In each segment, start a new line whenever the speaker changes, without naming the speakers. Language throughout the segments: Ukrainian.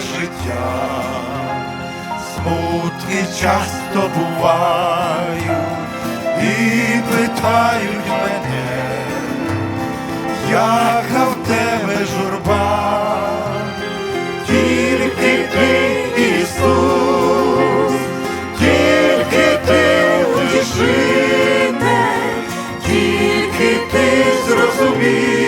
життя, смутки часто бувають і питають мене, яка в тебе журба, тільки ти, Ісус, тільки ти утішите, тільки ти зрозумів.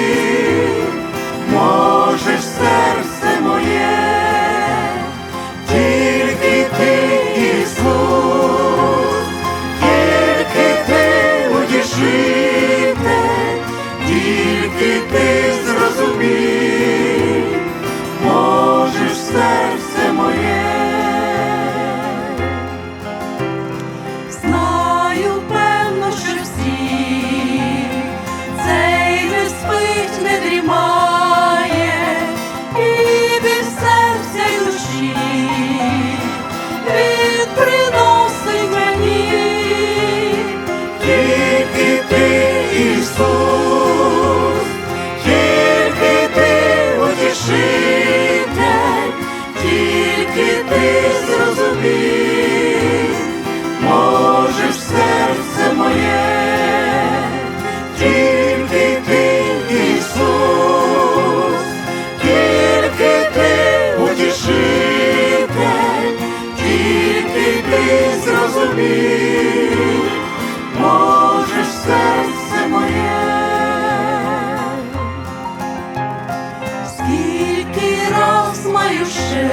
moje собі, можеш серце моє,
скільки раз маю ще,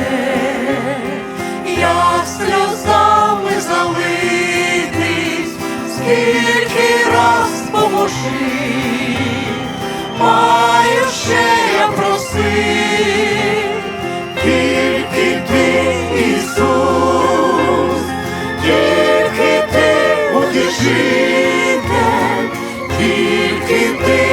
я сльозами залитись, скільки раз поможи. житель,
тільки ти.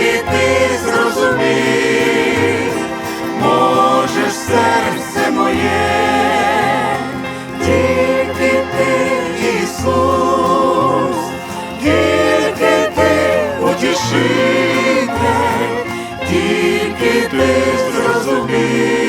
і ти зрозумів, можеш серце моє, тільки ти, Ісус, тільки ти утішитель, тільки ти зрозумів.